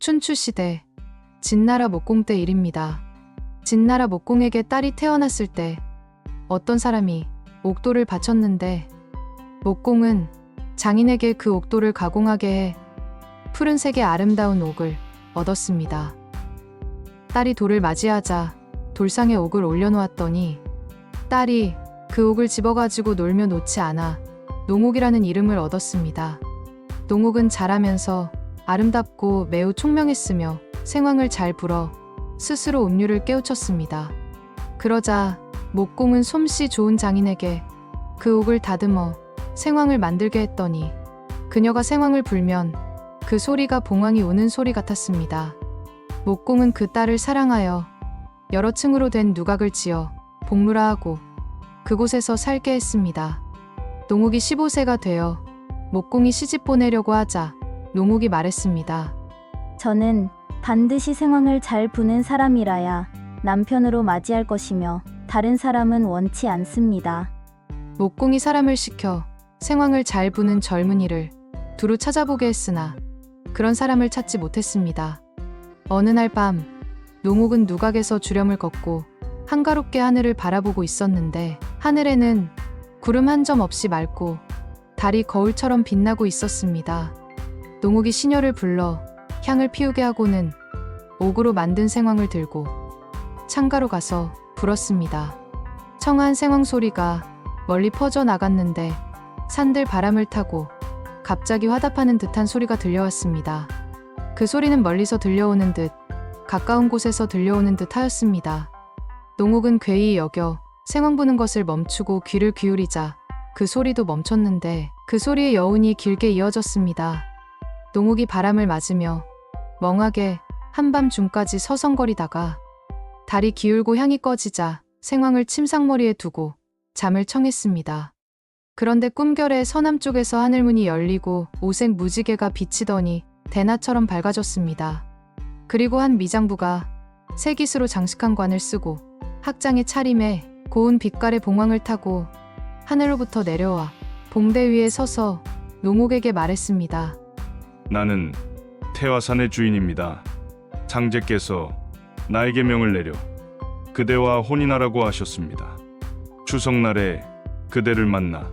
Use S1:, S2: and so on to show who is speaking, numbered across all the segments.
S1: 춘추시대 진나라 목공 때 일입니다. 진나라 목공에게 딸이 태어났을 때 어떤 사람이 옥도를 바쳤는데 목공은 장인에게 그 옥도를 가공하게 해 푸른색의 아름다운 옥을 얻었습니다. 딸이 돌을 맞이하자 돌상에 옥을 올려놓았더니 딸이 그 옥을 집어가지고 놀며 놓지 않아 농옥이라는 이름을 얻었습니다. 농옥은 자라면서 아름답고 매우 총명했으며 생황을 잘 불어 스스로 음료를 깨우쳤습니다. 그러자 목공은 솜씨 좋은 장인에게 그 옥을 다듬어 생황을 만들게 했더니 그녀가 생황을 불면 그 소리가 봉황이 우는 소리 같았습니다. 목공은 그 딸을 사랑하여 여러 층으로 된 누각을 지어 복루라 하고 그곳에서 살게 했습니다. 농욱이 15세가 되어 목공이 시집 보내려고 하자 농욱이 말했습니다.
S2: 저는 반드시 생황을 잘 부는 사람이라야 남편으로 맞이할 것이며 다른 사람은 원치 않습니다.
S1: 목공이 사람을 시켜 생황을 잘 부는 젊은이를 두루 찾아보게 했으나 그런 사람을 찾지 못했습니다. 어느 날 밤 농옥은 누각에서 주렴을 걷고 한가롭게 하늘을 바라보고 있었는데 하늘에는 구름 한 점 없이 맑고 달이 거울처럼 빛나고 있었습니다. 농옥이 시녀를 불러 향을 피우게 하고는 옥으로 만든 생황을 들고 창가로 가서 불었습니다. 청한 생황 소리가 멀리 퍼져 나갔는데 산들 바람을 타고 갑자기 화답하는 듯한 소리가 들려왔습니다. 그 소리는 멀리서 들려오는 듯 가까운 곳에서 들려오는 듯 하였습니다. 농옥은 괴히 여겨 생황 부는 것을 멈추고 귀를 기울이자 그 소리도 멈췄는데 그 소리의 여운이 길게 이어졌습니다. 농옥이 바람을 맞으며 멍하게 한밤 중까지 서성거리다가 달이 기울고 향이 꺼지자 생황을 침상머리에 두고 잠을 청했습니다. 그런데 꿈결에 서남쪽에서 하늘문이 열리고 오색 무지개가 비치더니 대낮처럼 밝아졌습니다. 그리고 한 미장부가 새깃으로 장식한 관을 쓰고 학장의 차림에 고운 빛깔의 봉황을 타고 하늘로부터 내려와 봉대 위에 서서 농옥에게 말했습니다.
S3: 나는 태화산의 주인입니다. 장제께서 나에게 명을 내려 그대와 혼인하라고 하셨습니다. 추석날에 그대를 만나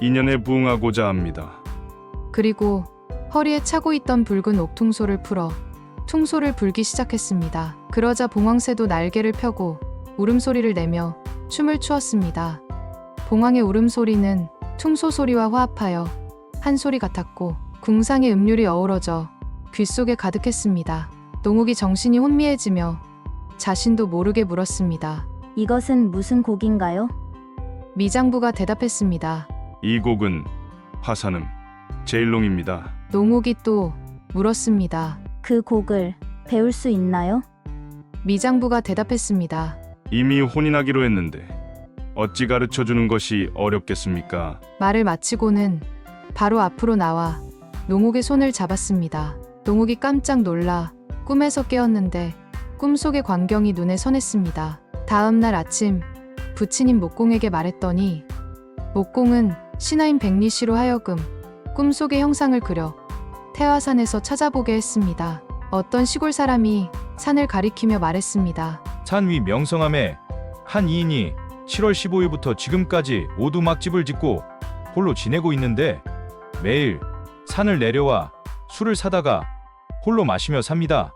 S3: 인연에 부응하고자 합니다.
S1: 그리고 허리에 차고 있던 붉은 옥퉁소를 풀어 퉁소를 불기 시작했습니다. 그러자 봉황새도 날개를 펴고 울음소리를 내며 춤을 추었습니다. 봉황의 울음소리는 퉁소 소리와 화합하여 한 소리 같았고 궁상의 음률이 어우러져 귓속에 가득했습니다. 농욱이 정신이 혼미해지며 자신도 모르게 물었습니다.
S2: 이것은 무슨 곡인가요?
S1: 미장부가 대답했습니다.
S3: 이 곡은 화산음 제일롱입니다.
S1: 농욱이 또 물었습니다.
S2: 그 곡을 배울 수 있나요?
S1: 미장부가 대답했습니다.
S3: 이미 혼인하기로 했는데 어찌 가르쳐 주는 것이 어렵겠습니까?
S1: 말을 마치고는 바로 앞으로 나와 농욱의 손을 잡았습니다. 농욱이 깜짝 놀라 꿈에서 깨었는데 꿈속의 광경이 눈에 선했습니다. 다음 날 아침 부친인 목공에게 말했더니 목공은 신하인 백리씨로 하여금 꿈속의 형상을 그려 태화산에서 찾아보게 했습니다. 어떤 시골 사람이 산을 가리키며 말했습니다.
S4: 산 위 명성함에 한 이인이 7월 15일부터 지금까지 오두막집을 짓고 홀로 지내고 있는데 매일 산을 내려와 술을 사다가 홀로 마시며 삽니다.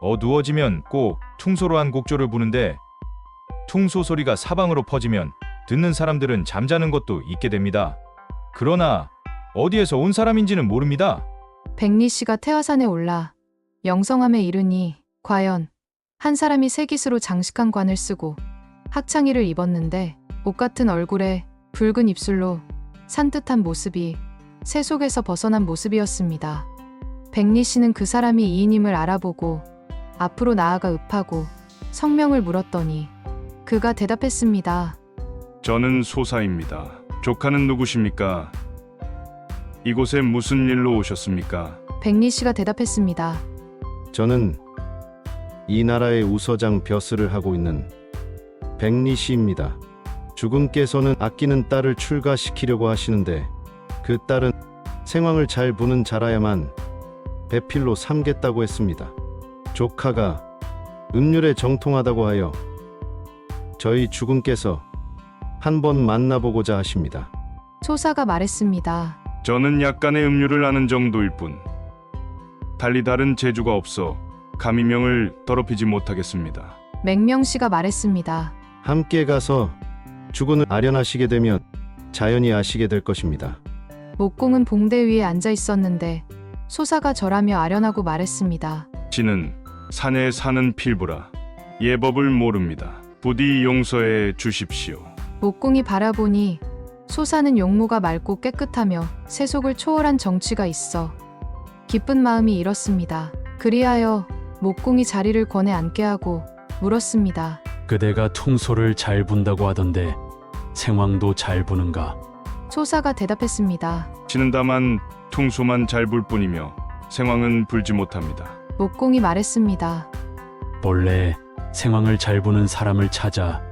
S4: 어두워지면 꼭 퉁소로 한 곡조를 부는데 퉁소 소리가 사방으로 퍼지면 듣는 사람들은 잠자는 것도 있게 됩니다. 그러나 어디에서 온 사람인지는 모릅니다.
S1: 백리 씨가 태화산에 올라 영성함에 이르니 과연 한 사람이 새깃으로 장식한 관을 쓰고 학창이를 입었는데 옷 같은 얼굴에 붉은 입술로 산뜻한 모습이 새 속에서 벗어난 모습이었습니다. 백리 씨는 그 사람이 이인임을 알아보고 앞으로 나아가 읍하고 성명을 물었더니 그가 대답했습니다.
S3: 저는 소사입니다. 조카는 누구십니까? 이곳에 무슨 일로 오셨습니까?
S1: 백리 씨가 대답했습니다.
S5: 저는 이 나라의 우서장 벼슬을 하고 있는 백리 씨입니다. 주군께서는 아끼는 딸을 출가시키려고 하시는데 그 딸은 생황을 잘 부는 자라야만 배필로 삼겠다고 했습니다. 조카가 음률에 정통하다고 하여 저희 주군께서 한 번 만나보고자 하십니다.
S1: 소사가 말했습니다.
S3: 저는 약간의 음료를 아는 정도일 뿐 달리 다른 재주가 없어 감히 명을 더럽히지 못하겠습니다.
S1: 맹명 씨가 말했습니다.
S5: 함께 가서 주군을 아련하시게 되면 자연히 아시게 될 것입니다.
S1: 목공은 봉대 위에 앉아 있었는데 소사가 절하며 아련하고 말했습니다.
S3: 지는 산에 사는 필부라 예법을 모릅니다. 부디 용서해 주십시오.
S1: 목공이 바라보니 소사는 용모가 맑고 깨끗하며 세속을 초월한 정취가 있어 기쁜 마음이 일었습니다. 그리하여 목공이 자리를 권해 앉게 하고 물었습니다.
S6: 그대가 퉁소를 잘 분다고 하던데 생황도 잘 부는가?
S1: 소사가 대답했습니다.
S3: 지는 다만 퉁소만 잘 불 뿐이며 생황은 불지 못합니다.
S1: 목공이 말했습니다.
S6: 본래 생황을 잘 부는 사람을 찾아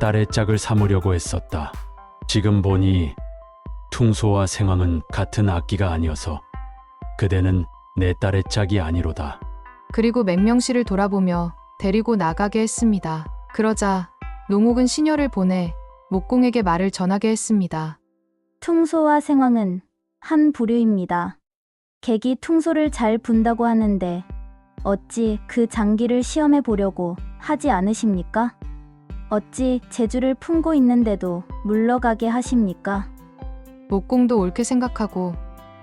S6: 딸의 짝을 삼으려고 했었다. 지금 보니 퉁소와 생황은 같은 악기가 아니어서 그대는 내 딸의 짝이 아니로다.
S1: 그리고 맹명씨를 돌아보며 데리고 나가게 했습니다. 그러자 농옥은 시녀를 보내 목공에게 말을 전하게 했습니다.
S2: 퉁소와 생황은 한 부류입니다. 객이 퉁소를 잘 분다고 하는데 어찌 그 장기를 시험해 보려고 하지 않으십니까? 어찌 재주를 품고 있는데도 물러가게 하십니까?
S1: 목공도 옳게 생각하고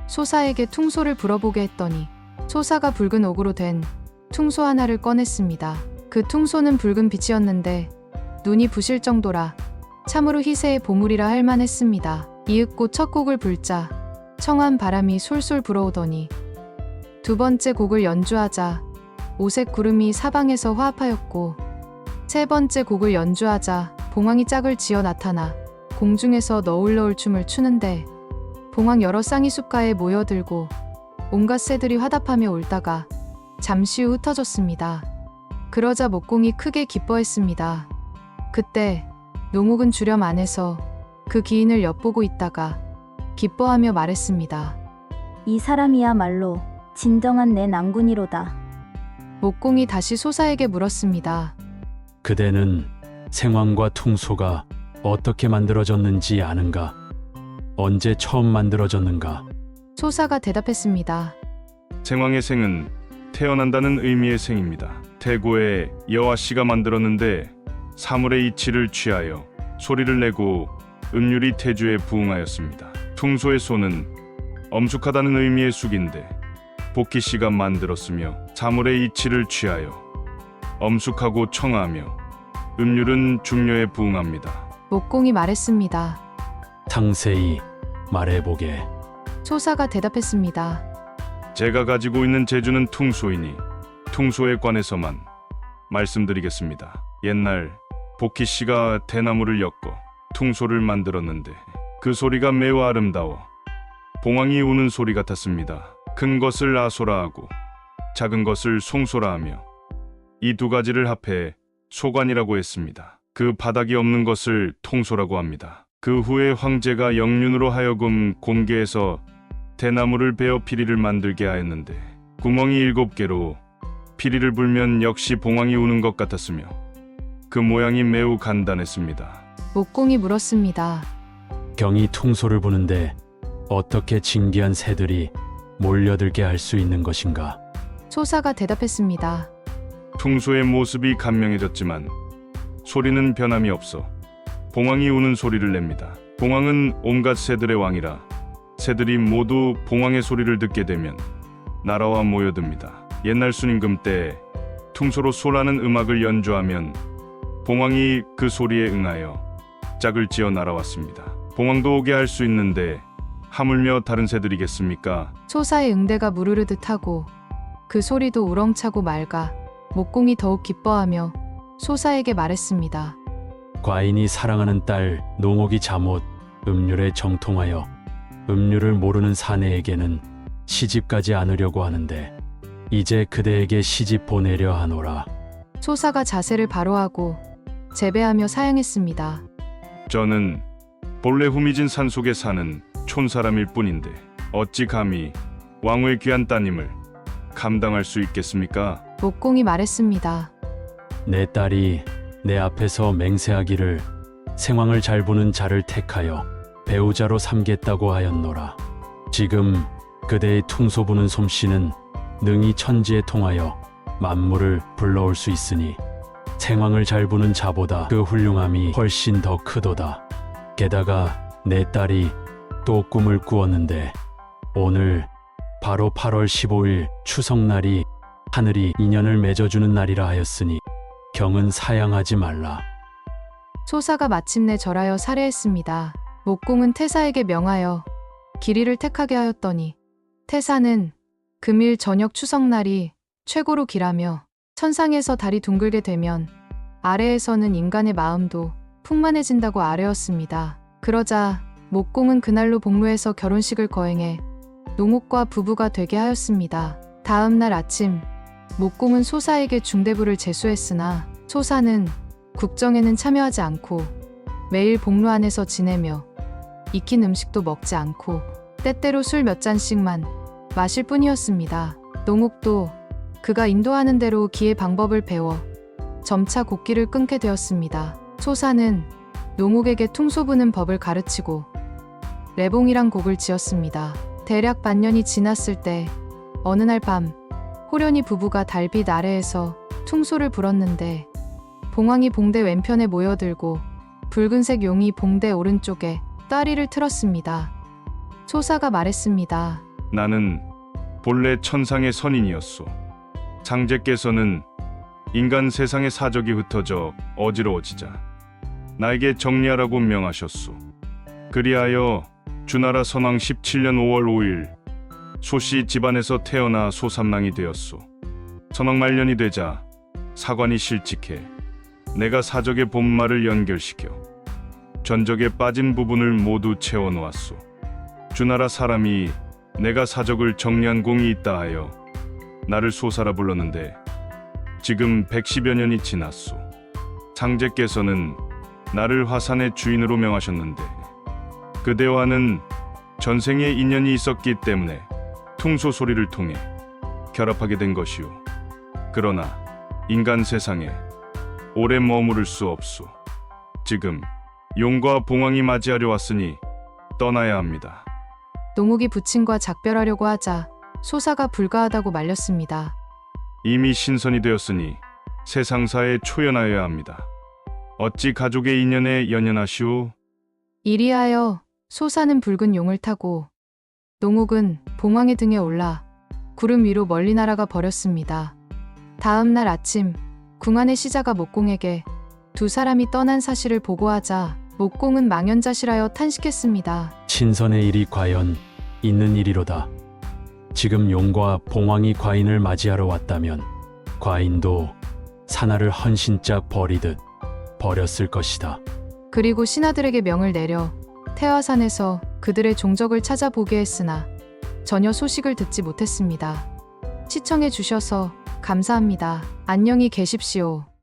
S1: 소사에게 퉁소를 불어보게 했더니 소사가 붉은 옥으로 된 퉁소 하나를 꺼냈습니다. 그 퉁소는 붉은 빛이었는데 눈이 부실 정도라 참으로 희세의 보물이라 할 만했습니다. 이윽고 첫 곡을 불자 청한 바람이 솔솔 불어오더니 두 번째 곡을 연주하자 오색 구름이 사방에서 화합하였고 세 번째 곡을 연주하자 봉황이 짝을 지어 나타나 공중에서 너울너울 춤을 추는데 봉황 여러 쌍이 숲가에 모여들고 온갖 새들이 화답하며 울다가 잠시 후 흩어졌습니다. 그러자 목공이 크게 기뻐했습니다. 그때 농옥은 주렴 안에서 그 기인을 엿보고 있다가 기뻐하며 말했습니다.
S2: 이 사람이야말로 진정한 내 낭군이로다.
S1: 목공이 다시 소사에게 물었습니다.
S6: 그대는 생황과 퉁소가 어떻게 만들어졌는지 아는가? 언제 처음 만들어졌는가?
S1: 소사가 대답했습니다.
S3: 생황의 생은 태어난다는 의미의 생입니다. 태고의 여와 씨가 만들었는데 사물의 이치를 취하여 소리를 내고 음률이 태주에 부응하였습니다. 퉁소의 소는 엄숙하다는 의미의 숙인데 복희 씨가 만들었으며 사물의 이치를 취하여 엄숙하고 청아하며 음률은 중녀에 부응합니다.
S1: 목공이 말했습니다.
S6: 상세히 말해보게.
S1: 소사가 대답했습니다.
S3: 제가 가지고 있는 재주는 퉁소이니 퉁소에 관해서만 말씀드리겠습니다. 옛날 복희 씨가 대나무를 엮어 퉁소를 만들었는데 그 소리가 매우 아름다워 봉황이 우는 소리 같았습니다. 큰 것을 아소라 하고 작은 것을 송소라 하며 이 두 가지를 합해 소관이라고 했습니다. 그 바닥이 없는 것을 통소라고 합니다. 그 후에 황제가 영륜으로 하여금 공개해서 대나무를 베어 피리를 만들게 하였는데 구멍이 일곱 개로 피리를 불면 역시 봉황이 우는 것 같았으며 그 모양이 매우 간단했습니다.
S1: 목공이 물었습니다.
S6: 경이 퉁소를 부는데 어떻게 진기한 새들이 몰려들게 할 수 있는 것인가?
S1: 소사가 대답했습니다.
S3: 퉁소의 모습이 감명해졌지만 소리는 변함이 없어 봉황이 우는 소리를 냅니다. 봉황은 온갖 새들의 왕이라 새들이 모두 봉황의 소리를 듣게 되면 나라와 모여듭니다. 옛날 순임금 때 퉁소로 소라는 음악을 연주하면 봉황이 그 소리에 응하여 짝을 지어 날아왔습니다. 봉황도 오게 할 수 있는데 하물며 다른 새들이겠습니까?
S1: 소사의 응대가 무르르듯 하고 그 소리도 우렁차고 맑아 목공이 더욱 기뻐하며 소사에게 말했습니다.
S6: 과인이 사랑하는 딸 농옥이 잠옷 음률에 정통하여 음률을 모르는 사내에게는 시집가지 않으려고 하는데 이제 그대에게 시집 보내려 하노라.
S1: 소사가 자세를 바로하고 재배하며 사양했습니다.
S3: 저는 본래 후미진 산 속에 사는 촌사람일 뿐인데 어찌 감히 왕후의 귀한 따님을 감당할 수 있겠습니까?
S1: 목공이 말했습니다.
S6: 내 딸이 내 앞에서 맹세하기를 생황을 잘 보는 자를 택하여 배우자로 삼겠다고 하였노라. 지금 그대의 퉁소 부는 솜씨는 능히 천지에 통하여 만물을 불러올 수 있으니 생황을 잘 부는 자보다 그 훌륭함이 훨씬 더 크도다. 게다가 내 딸이 또 꿈을 꾸었는데 오늘 바로 8월 15일 추석날이 하늘이 인연을 맺어주는 날이라 하였으니 경은 사양하지 말라.
S1: 소사가 마침내 절하여 살해했습니다. 목공은 태사에게 명하여 길이를 택하게 하였더니 태사는 금일 저녁 추석날이 최고로 길하며 천상에서 달이 둥글게 되면 아래에서는 인간의 마음도 풍만해진다고 아뢰었습니다. 그러자 목공은 그날로 복무해서 결혼식을 거행해 농옥과 부부가 되게 하였습니다. 다음 날 아침 목공은 소사에게 중대부를 제수했으나 소사는 국정에는 참여하지 않고 매일 복로 안에서 지내며 익힌 음식도 먹지 않고 때때로 술 몇 잔씩만 마실 뿐이었습니다. 농옥도 그가 인도하는 대로 기의 방법을 배워 점차 곡기를 끊게 되었습니다. 소사는 농옥에게 퉁소 부는 법을 가르치고 레봉이란 곡을 지었습니다. 대략 반년이 지났을 때 어느 날 밤 호련이 부부가 달빛 아래에서 퉁소를 불었는데 봉황이 봉대 왼편에 모여들고 붉은색 용이 봉대 오른쪽에 따리를 틀었습니다. 소사가 말했습니다.
S3: 나는 본래 천상의 선인이었소. 장제께서는 인간 세상의 사적이 흩어져 어지러워지자 나에게 정리하라고 명하셨소. 그리하여 주나라 선왕 17년 5월 5일 소씨 집안에서 태어나 소삼랑이 되었소. 선왕 말년이 되자 사관이 실직해 내가 사적의 본말을 연결시켜 전적에 빠진 부분을 모두 채워 놓았소. 주나라 사람이 내가 사적을 정리한 공이 있다 하여 나를 소사라 불렀는데 지금 110여 년이 지났소. 장제께서는 나를 화산의 주인으로 명하셨는데 그대와는 전생에 인연이 있었기 때문에 퉁소 소리를 통해 결합하게 된 것이오. 그러나 인간 세상에 오래 머무를 수 없소. 지금 용과 봉황이 맞이하려 왔으니 떠나야 합니다.
S1: 농옥이 부친과 작별하려고 하자 소사가 불가하다고 말렸습니다.
S3: 이미 신선이 되었으니 세상사에 초연하여야 합니다. 어찌 가족의 인연에 연연하시오?
S1: 이리하여 소사는 붉은 용을 타고 농옥은 봉황의 등에 올라 구름 위로 멀리 날아가 버렸습니다. 다음 날 아침 궁안의 시자가 목공에게 두 사람이 떠난 사실을 보고하자 목공은 망연자실하여 탄식했습니다.
S6: 친선의 일이 과연 있는 일이로다. 지금 용과 봉황이 과인을 맞이하러 왔다면 과인도 사나를 헌신짝 버리듯 버렸을 것이다.
S1: 그리고 신하들에게 명을 내려 태화산에서 그들의 종적을 찾아보게 했으나 전혀 소식을 듣지 못했습니다. 시청해 주셔서 감사합니다. 안녕히 계십시오.